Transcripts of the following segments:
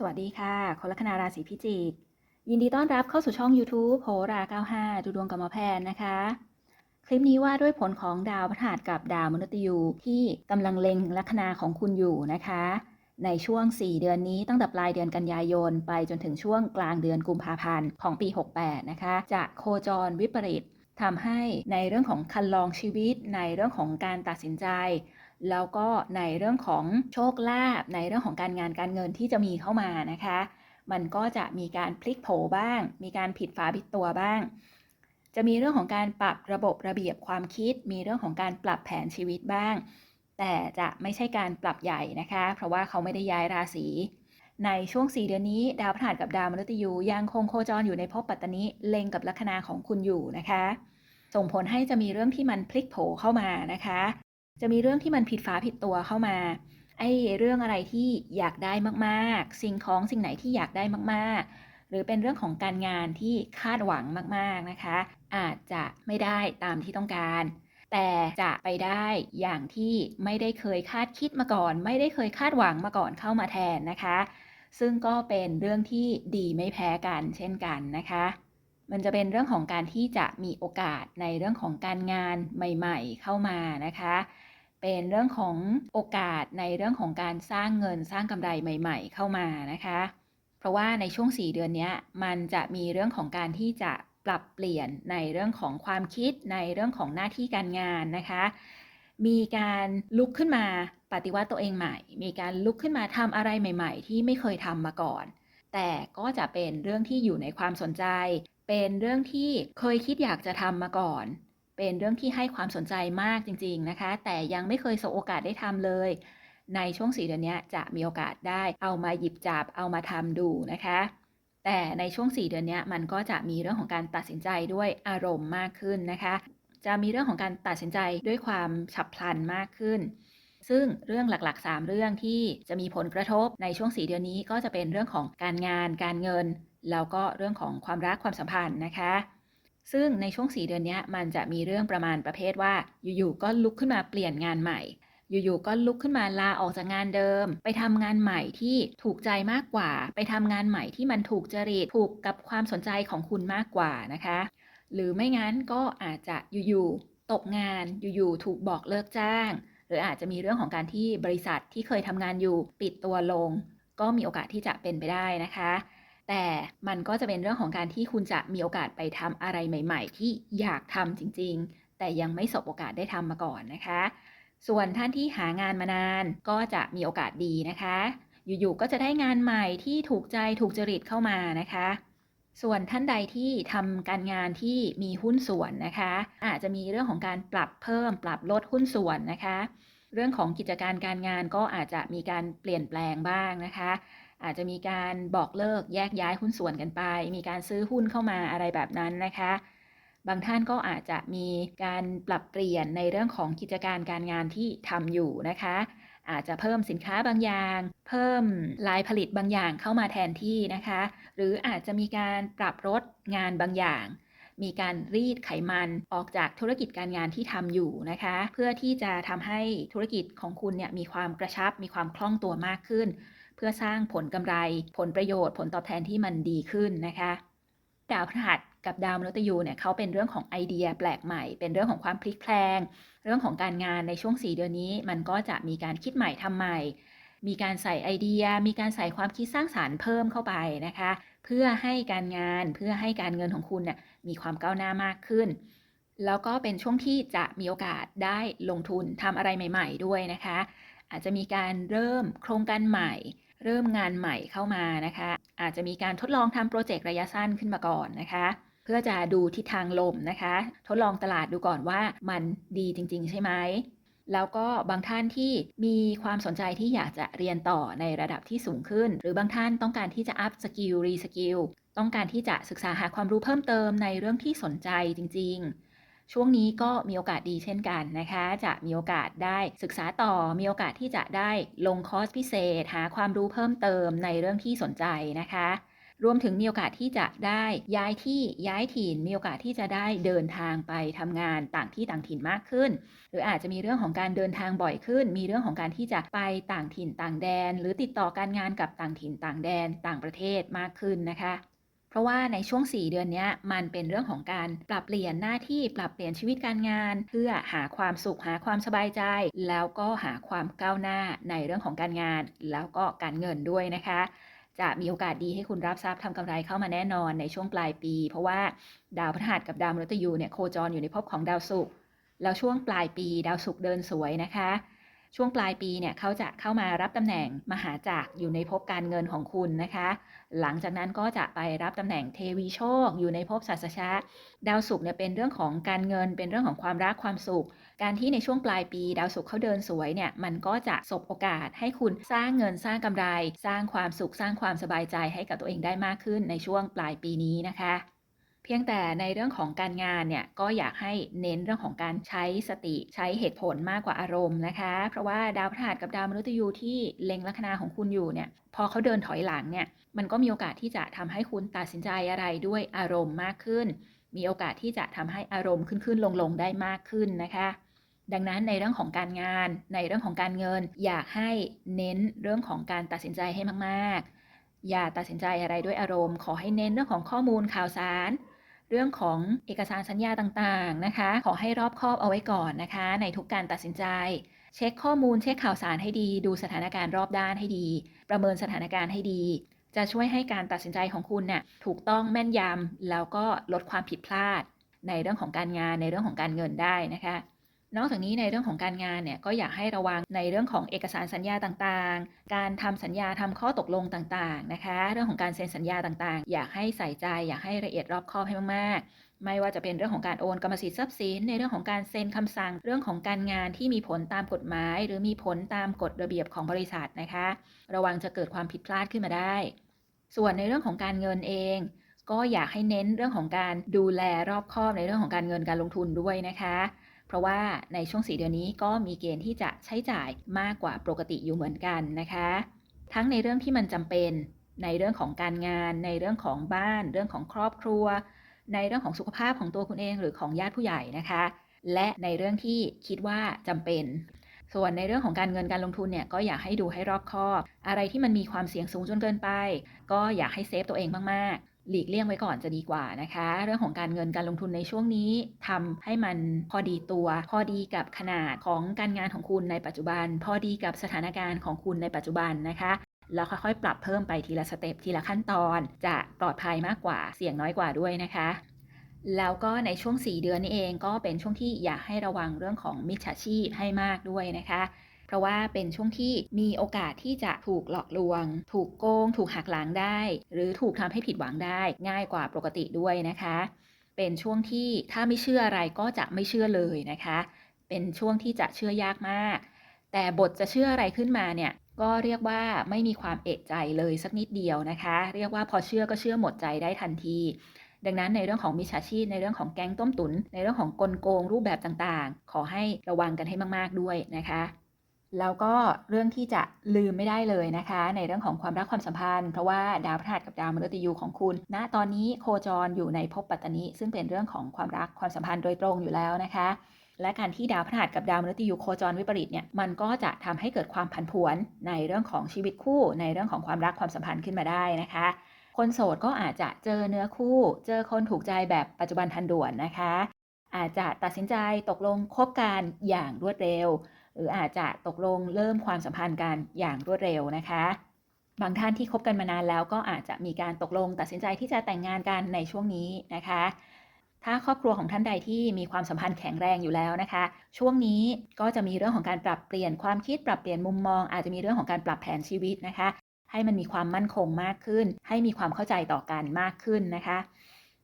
สวัสดีค่ะ คนลัคนาราศีพิจิก ยินดีต้อนรับเข้าสู่ช่อง YouTube โหรา 95 ดูดวงกับหมอแพนนะคะ คลิปนี้ว่าด้วยผลของดาวพฤหัสกับดาวมนุษย์ยูที่กำลังเล็งลัคนาของคุณอยู่นะคะ ในช่วง 4 เดือนนี้ตั้งแต่ปลายเดือนกันยายน ไปจนถึงช่วงกลางเดือนกุมภาพันธ์ของปี 68 นะคะ จะโคจรวิปริตทำให้ในเรื่องของคันลองชีวิตในเรื่องของการตัดสินใจ แล้วก็ในเรื่องของโชคลาภในเรื่องของการงานการเงินที่จะมีเข้ามานะคะ มันก็จะมีการพลิกโผบ้าง มีการผิดฝาผิดตัวบ้าง จะมีเรื่องของการปรับระบบระเบียบความคิด มีเรื่องของการปรับแผนชีวิตบ้าง แต่จะไม่ใช่การปรับใหญ่นะคะ เพราะว่าเขาไม่ได้ย้ายราศีในช่วง 4 เดือนนี้ ดาวพฤหัสกับดาวมฤตยูยังคงโคจรอยู่ในภพปัตตนิเล็งกับลัคนาของคุณอยู่นะคะ ส่งผลให้จะมีเรื่องที่มันพลิกโผเข้ามานะคะ จะมีเรื่องที่มันผิดฝาผิดตัวเข้ามา ไอ้เรื่องอะไรที่อยากได้มากๆ สิ่งของสิ่งไหนที่อยากได้มากๆ หรือเป็นเรื่องของการงานที่คาดหวังมากๆนะคะ อาจจะไม่ได้ตามที่ต้องการ แต่จะไปได้อย่างที่ไม่ได้เคยคาดคิดมาก่อน ไม่ได้เคยคาดหวังมาก่อนเข้ามาแทนนะคะ ซึ่งก็เป็นเรื่องที่ดีไม่แพ้กันเช่นกันนะคะมันจะเป็นเรื่องของการที่จะมีโอกาสในเรื่องของการงานใหม่ ๆ เข้ามานะคะ เป็นเรื่องของโอกาสในเรื่องของการสร้างเงินสร้างกำไรใหม่ ๆ เข้ามานะคะ เพราะว่าในช่วง 4 เดือนนี้มันจะมีเรื่องของการที่จะปรับเปลี่ยนในเรื่องของความคิดในเรื่องของหน้าที่การงานนะคะ มีการลุกขึ้นมาปฏิวัติตัวเองใหม่ มีการลุกขึ้นมาทำอะไรใหม่ ๆ ที่ไม่เคยทำมาก่อน แต่ก็จะเป็นเรื่องที่อยู่ในความสนใจ เป็นเรื่องที่เคยคิดอยากจะทำมาก่อน เป็นเรื่องที่ให้ความสนใจมากจริง ๆนะคะ แต่ยังไม่เคยสบโอกาสได้ทำเลย ในช่วงสี่เดือนนี้จะมีโอกาสได้เอามาหยิบจับเอามาทำดูนะคะ แต่ในช่วง 4 เดือนนี้มันก็จะมีเรื่องของการตัดสินใจด้วยอารมณ์มากขึ้นนะคะ จะมีเรื่องของการตัดสินใจด้วยความฉับพลันมากขึ้นซึ่งเรื่องหลักๆ 3 เรื่องที่จะมีผลกระทบในช่วง 4 เดือนนี้ก็จะเป็นเรื่องของการงาน การเงิน แล้วก็เรื่องของความรักความสัมพันธ์นะคะ ซึ่งในช่วง 4 เดือนนี้มันจะมีเรื่องประมาณประเภทว่า อยู่ๆก็ลุกขึ้นมาเปลี่ยนงานใหม่ อยู่ๆก็ลุกขึ้นมาลาออกจากงานเดิม ไปทำงานใหม่ที่ถูกใจมากกว่า ไปทำงานใหม่ที่มันถูกจริตถูกกับความสนใจของคุณมากกว่านะคะ หรือไม่งั้นก็อาจจะอยู่ๆตกงานอยู่ๆถูกบอกเลิกจ้าง หรืออาจจะมีเรื่องของการที่บริษัทที่เคยทำงานอยู่ปิดตัวลง ก็มีโอกาสที่จะเป็นไปได้นะคะ แต่มันก็จะเป็นเรื่องของการที่คุณจะมีโอกาสไปทำอะไรใหม่ ๆ ที่อยากทำจริง ๆ แต่ยังไม่สบโอกาสได้ทำมาก่อนนะคะ ส่วนท่านที่หางานมานานก็จะมีโอกาสดีนะคะ อยู่ๆก็จะได้งานใหม่ที่ถูกใจถูกจริตเข้ามานะคะ ส่วนท่านใดที่ทำการงานที่มีหุ้นส่วนนะคะ อาจจะมีเรื่องของการปรับเพิ่มปรับลดหุ้นส่วนนะคะ เรื่องของกิจการการงานก็อาจจะมีการเปลี่ยนแปลงบ้างนะคะ อาจจะมีการบอกเลิกแยกย้ายหุ้นส่วนกันไป มีการซื้อหุ้นเข้ามาอะไรแบบนั้นนะคะ บางท่านก็อาจจะมีการปรับเปลี่ยนในเรื่องของกิจการการงานที่ทำอยู่นะคะ อาจจะเพิ่มสินค้าบางอย่าง เพิ่มลายผลิตบางอย่างเข้ามาแทนที่นะคะ หรืออาจจะมีการปรับลดงานบางอย่างมีการรีดไขมันออกจากธุรกิจการงานที่ทำอยู่นะคะ เพื่อที่จะทำให้ธุรกิจของคุณเนี่ยมีความกระชับมีความคล่องตัวมากขึ้น เพื่อสร้างผลกำไร ผลประโยชน์ ผลตอบแทนที่มันดีขึ้นนะคะดาวพฤหัสกับดาวมฤตยูเนี่ยเขาเป็นเรื่องของไอเดียแปลกใหม่ เป็นเรื่องของความพลิกแพลง เรื่องของการงานในช่วง 4 เดือนนี้ มันก็จะมีการคิดใหม่ทำใหม่ มีการใส่ไอเดีย มีการใส่ความคิดสร้างสารรค์เพิ่มเข้าไปนะคะ เพื่อให้การงานเพื่อให้การเงินของคุณเนี่ยมีความก้าวหน้ามากขึ้น แล้วก็เป็นช่วงที่จะมีโอกาสได้ลงทุนทำอะไรใหม่ ๆ ด้วยนะคะ อาจจะมีการเริ่มโครงการใหม่ เริ่มงานใหม่เข้ามานะคะ อาจจะมีการทดลองทำโปรเจกต์ระยะสั้นขึ้นมาก่อนนะคะ เพื่อจะดูทิศทางลมนะคะ ทดลองตลาดดูก่อนว่ามันดีจริง ๆ ใช่ไหมแล้วก็บางท่านที่มีความสนใจที่อยากจะเรียนต่อในระดับที่สูงขึ้น หรือบางท่านต้องการที่จะอัพสกิลรีสกิลต้องการที่จะศึกษาหาความรู้เพิ่มเติมในเรื่องที่สนใจจริง ๆ ช่วงนี้ก็มีโอกาสดีเช่นกันนะคะ จะมีโอกาสได้ศึกษาต่อ มีโอกาสที่จะได้ลงคอร์สพิเศษ หาความรู้เพิ่มเติมในเรื่องที่สนใจนะคะรวมถึงมีโอกาสที่จะได้ย้ายที่ย้ายถิ่น มีโอกาสที่จะได้เดินทางไปทำงานต่างที่ต่างถิ่นมากขึ้น หรืออาจจะมีเรื่องของการเดินทางบ่อยขึ้น มีเรื่องของการที่จะไปต่างถิ่นต่างแดน หรือติดต่อการงานกับต่างถิ่นต่างแดนต่างประเทศมากขึ้นนะคะ เพราะว่าในช่วง 4 เดือนนี้มันเป็นเรื่องของการปรับเปลี่ยนหน้าที่ปรับเปลี่ยนชีวิตการงาน เพื่อหาความสุขหาความสบายใจ แล้วก็หาความก้าวหน้าในเรื่องของการงาน แล้วก็การเงินด้วยนะคะ จะมีโอกาสดีให้คุณรับทรัพย์ทำกำไรเข้ามาแน่นอนในช่วงปลายปี เพราะว่าดาวพฤหัสกับดาวมฤตยูเนี่ยโคจรอยู่ในภพของดาวศุกร์แล้วช่วงปลายปีดาวศุกร์เดินสวยนะคะ ช่วงปลายปีเนี่ยเขาจะเข้ามารับตำแหน่งมหาจักรอยู่ในภพการเงินของคุณนะคะ หลังจากนั้นก็จะไปรับตำแหน่งเทวีโชค อยู่ในภพสัสชะดาวศุกร์เนี่ยเป็นเรื่องของการเงิน เป็นเรื่องของความรักความสุข การที่ในช่วงปลายปี ดาวศุกร์เขาเดินสวยเนี่ยมันก็จะสบโอกาสให้คุณสร้างเงินสร้างกำไร สร้างความสุขสร้างความสบายใจให้กับตัวเองได้มากขึ้นในช่วงปลายปีนี้นะคะ พียงแต่ในเรื่องของการงานเนี่ยก็อยากให้เน้นเรื่องของการใช้สติใช้เหตุผลมากกว่าอารมณ์นะคะ เพราะว่าดาวพฤหัสกับดาวมฤตยูที่เล็งลัคนาของคุณอยู่เนี่ยพอเขาเดินถอยหลังเนี่ยมันก็มีโอกาสที่จะทำให้คุณตัดสินใจอะไรด้วยอารมณ์มากขึ้น มีโอกาสที่จะทำให้อารมณ์ขึ้นขึ้นลงลงได้มากขึ้นนะคะ ดังนั้นในเรื่องของการงานในเรื่องของการเงิน อยากให้เน้นเรื่องของการตัดสินใจให้มากๆ อย่าตัดสินใจอะไรด้วยอารมณ์ ขอให้เน้นเรื่องของข้อมูลข่าวสาร เรื่องของเอกสารสัญญาต่างๆนะคะ ขอให้รอบคอบเอาไว้ก่อนนะคะ ในทุกการตัดสินใจ เช็คข้อมูลเช็คข่าวสารให้ดี ดูสถานการณ์รอบด้านให้ดี ประเมินสถานการณ์ให้ดี จะช่วยให้การตัดสินใจของคุณเนี่ยถูกต้องแม่นยำแล้วก็ลดความผิดพลาด ในเรื่องของการงานในเรื่องของการเงินได้นะคะ นอกจากนี้ในเรื่องของการงานเนี่ยก็อยากให้ระวังในเรื่องของเอกสารสัญญาต่างๆ การทำสัญญาทำข้อตกลงต่างๆนะคะ เรื่องของการเซ็นสัญญาต่างๆ อยากให้ใส่ใจ อยากให้ละเอียดรอบคอบให้มากๆ ไม่ว่าจะเป็นเรื่องของการโอนกรรมสิทธิ์ทรัพย์สิน ในเรื่องของการเซ็นคำสั่ง เรื่องของการงานที่มีผลตามกฎหมาย หรือมีผลตามกฎระเบียบของบริษัทนะคะ ระวังจะเกิดความผิดพลาดขึ้นมาได้ ส่วนในเรื่องของการเงินเองก็อยากให้เน้นเรื่องของการดูแลรอบคอบในเรื่องของการเงินการลงทุนด้วยนะคะ เพราะว่าในช่วง4เดือนนี้ก็มีเกณฑ์ที่จะใช้จ่ายมากกว่าปกติอยู่เหมือนกันนะคะ ทั้งในเรื่องที่มันจำเป็นในเรื่องของการงาน ในเรื่องของบ้าน เรื่องของครอบครัว ในเรื่องของสุขภาพของตัวคุณเองหรือของญาติผู้ใหญ่นะคะ และในเรื่องที่คิดว่าจำเป็น ส่วนในเรื่องของการเงินการลงทุนเนี่ยก็อยากให้ดูให้รอบคอบ อะไรที่มันมีความเสี่ยงสูงจนเกินไป ก็อยากให้เซฟตัวเองมากๆ หลีกเลี่ยงไว้ก่อนจะดีกว่านะคะ เรื่องของการเงินการลงทุนในช่วงนี้ทำให้มันพอดีตัว พอดีกับขนาดของการงานของคุณในปัจจุบัน พอดีกับสถานการณ์ของคุณในปัจจุบันนะคะแล้วค่อยๆ ปรับเพิ่มไปทีละสเต็ปทีละขั้นตอน จะปลอดภัยมากกว่าเสี่ยงน้อยกว่าด้วยนะคะ แล้วก็ในช่วง 4 เดือนนี้เองก็เป็นช่วงที่อยากให้ระวังเรื่องของมิจฉาชีพให้มากด้วยนะคะ เพราะว่าเป็นช่วงที่มีโอกาสที่จะถูกหลอกลวง ถูกโกง ถูกหักหลังได้ หรือถูกทำให้ผิดหวังได้ง่ายกว่าปกติด้วยนะคะ เป็นช่วงที่ถ้าไม่เชื่ออะไรก็จะไม่เชื่อเลยนะคะ เป็นช่วงที่จะเชื่อยากมาก แต่บทจะเชื่ออะไรขึ้นมาเนี่ยก็เรียกว่าไม่มีความเอกใจเลยสักนิดเดียวนะคะ เรียกว่าพอเชื่อก็เชื่อหมดใจได้ทันที ดังนั้นในเรื่องของมิจฉาชีพในเรื่องของแก๊งต้มตุน ในเรื่องของกลโกงรูปแบบต่างๆ ขอให้ระวังกันให้มากๆด้วยนะคะ แล้วก็เรื่องที่จะลืมไม่ได้เลยนะคะ ในเรื่องของความรักความสัมพันธ์ เพราะว่าดาวพฤหัสกับดาวมฤตยูของคุณณตอนนี้โคจรอยู่ในภพปัตตนิซึ่งเป็นเรื่องของความรักความสัมพันธ์โดยตรงอยู่แล้วนะคะ และการที่ดาวพฤหัสกับดาวมฤตยูโคจรวิปริตเนี่ยมันก็จะทำให้เกิดความผันผวนในเรื่องของชีวิตคู่ ในเรื่องของความรักความสัมพันธ์ขึ้นมาได้นะคะ คนโสดก็อาจจะเจอเนื้อคู่ เจอคนถูกใจแบบปัจจุบันทันด่วนนะคะ อาจจะตัดสินใจตกลงคบกันอย่างรวดเร็ว หรืออาจจะตกลงเริ่มความสัมพันธ์กันอย่างรวดเร็วนะคะ บางท่านที่คบกันมานานแล้วก็อาจจะมีการตกลงตัดสินใจที่จะแต่งงานกันในช่วงนี้นะคะ ถ้าครอบครัวของท่านใดที่มีความสัมพันธ์แข็งแรงอยู่แล้วนะคะ ช่วงนี้ก็จะมีเรื่องของการปรับเปลี่ยนความคิดปรับเปลี่ยนมุมมอง อาจจะมีเรื่องของการปรับแผนชีวิตนะคะ ให้มันมีความมั่นคงมากขึ้น ให้มีความเข้าใจต่อกันมากขึ้นนะคะ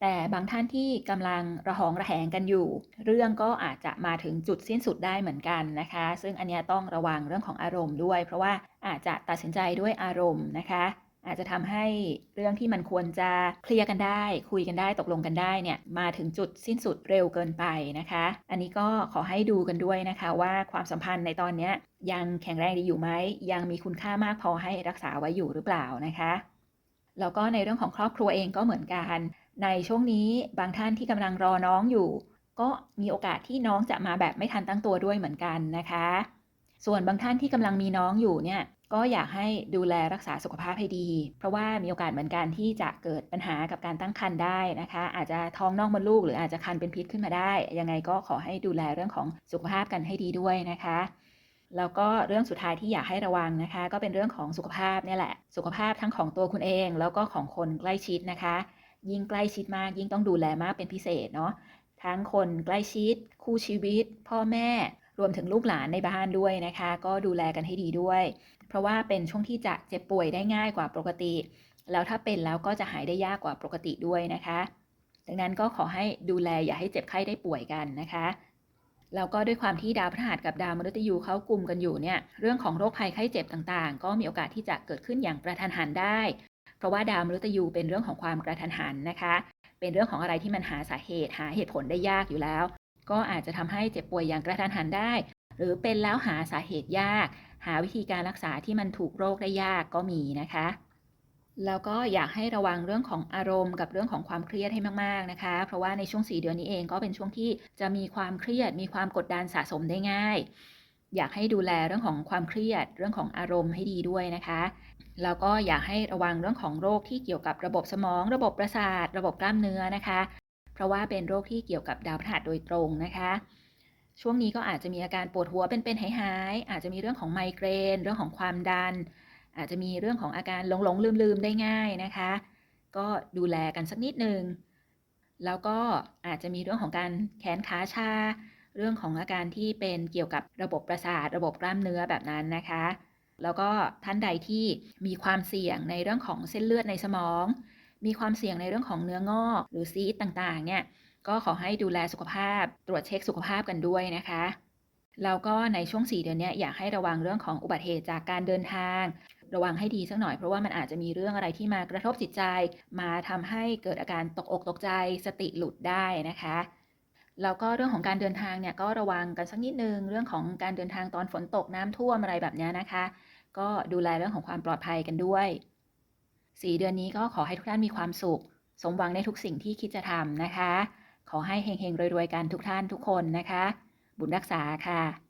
แต่บางท่านที่กำลังระหองระแหงกันอยู่ เรื่องก็อาจจะมาถึงจุดสิ้นสุดได้เหมือนกันนะคะ ซึ่งอันนี้ต้องระวังเรื่องของอารมณ์ด้วย เพราะว่าอาจจะตัดสินใจด้วยอารมณ์นะคะ อาจจะทำให้เรื่องที่มันควรจะเคลียร์กันได้ คุยกันได้ตกลงกันได้เนี่ยมาถึงจุดสิ้นสุดเร็วเกินไปนะคะ อันนี้ก็ขอให้ดูกันด้วยนะคะว่าความสัมพันธ์ในตอนนี้ยยังแข็งแรงดีอยู่ไหมยังมีคุณค่ามากพอให้รักษาไว้อยู่หรือเปล่านะคะแล้วก็ในเรื่องของครอบครัวเองก็เหมือนกัน ในช่วงนี้บางท่านที่กำลังรอน้องอยู่ ก็มีโอกาสที่น้องจะมาแบบไม่ทันตั้งตัวด้วยเหมือนกันนะคะ ส่วนบางท่านที่กำลังมีน้องอยู่เนี่ยก็อยากให้ดูแลรักษาสุขภาพให้ดี เพราะว่ามีโอกาสเหมือนกันที่จะเกิดปัญหากับการตั้งครรภ์ได้นะคะ อาจจะท้องนอกมดลูก หรืออาจจะคันเป็นพิษขึ้นมาได้ ยังไงก็ขอให้ดูแลเรื่องของสุขภาพกันให้ดีด้วยนะคะแล้วก็เรื่องสุดท้ายที่อยากให้ระวังนะคะ ก็เป็นเรื่องของสุขภาพเนี่ยแหละ สุขภาพทั้งของตัวคุณเอง แล้วก็ของคนใกล้ชิดนะคะ ยิ่งใกล้ชิดมากยิ่งต้องดูแลมากเป็นพิเศษเนาะทั้งคนใกล้ชิด คู่ชีวิต พ่อแม่รวมถึงลูกหลานในบ้านด้วยนะคะ ก็ดูแลกันให้ดีด้วย เพราะว่าเป็นช่วงที่จะเจ็บป่วยได้ง่ายกว่าปกติ แล้วถ้าเป็นแล้วก็จะหายได้ยากกว่าปกติด้วยนะคะ ดังนั้นก็ขอให้ดูแลอย่าให้เจ็บไข้ได้ป่วยกันนะคะแล้วก็ด้วยความที่ดาวพฤหัสกับดาวมฤตยูเขากลุ่มกันอยู่เนี่ยเรื่องของโรคภัยไข้เจ็บต่างๆ ก็มีโอกาสที่จะเกิดขึ้นอย่างกระทันหันได้ เพราะว่าดาวมฤตยูเป็นเรื่องของความกระทันหันนะคะ เป็นเรื่องของอะไรที่มันหาสาเหตุ หาเหตุผลได้ยากอยู่แล้ว ก็อาจจะทำให้เจ็บป่วยอย่างกระทันหันได้ หรือเป็นแล้วหาสาเหตุยาก หาวิธีการรักษาที่มันถูกโรคได้ยากก็มีนะคะ แล้วก็อยากให้ระวังเรื่องของอารมณ์ กับเรื่องของความเครียดให้มากๆนะคะ เพราะว่าในช่วง 4 เดือนนี้เองก็เป็นช่วงที่จะมีความเครียด มีความกดดันสะสมได้ง่าย อยากให้ดูแลเรื่องของความเครียด เรื่องของอารมณ์ให้ดีด้วยนะคะแล้วก็อยากให้ระวังเรื่องของโรคที่เกี่ยวกับระบบสมอง ระบบประสาท ระบบกล้ามเนื้อนะคะ เพราะว่าเป็นโรคที่เกี่ยวกับดาวพฤหัสโดยตรงนะคะ ช่วงนี้ก็อาจจะมีอาการปวดหัวเป็นๆหายๆอาจจะมีเรื่องของไมเกรน เรื่องของความดัน อาจจะมีเรื่องของอาการหลงหลงลืมลืมๆได้ง่ายนะคะ ก็ดูแลกันสักนิดนึงแล้วก็อาจจะมีเรื่องของการแขนขาชา เรื่องของอาการที่เป็นเกี่ยวกับระบบประสาท ระบบกล้ามเนื้อแบบนั้นนะคะ แล้วก็ท่านใดที่มีความเสี่ยงในเรื่องของเส้นเลือดในสมอง มีความเสี่ยงในเรื่องของเนื้องอก หรือซีสต์ต่างๆ เนี่ย ก็ขอให้ดูแลสุขภาพ ตรวจเช็คสุขภาพกันด้วยนะคะแล้วก็ในช่วง 4 เดือนนี้อยากให้ระวังเรื่องของอุบัติเหตุจากการเดินทาง ระวังให้ดีสักหน่อยเพราะว่ามันอาจจะมีเรื่องอะไรที่มากระทบจิตใจ มาทำให้เกิดอาการตกอกตกใจสติหลุดได้นะคะ แล้วก็เรื่องของการเดินทางเนี่ยก็ระวังกันสักนิดนึง เรื่องของการเดินทางตอนฝนตกน้ำท่วมอะไรแบบนี้นะคะ ก็ดูแลเรื่องของความปลอดภัยกันด้วย 4 เดือนนี้ก็ขอให้ทุกท่านมีความสุข สมหวังในทุกสิ่งที่คิดจะทำนะคะ ขอให้เฮงๆรวยๆกันทุกท่านทุกคนนะคะ บุญรักษาค่ะ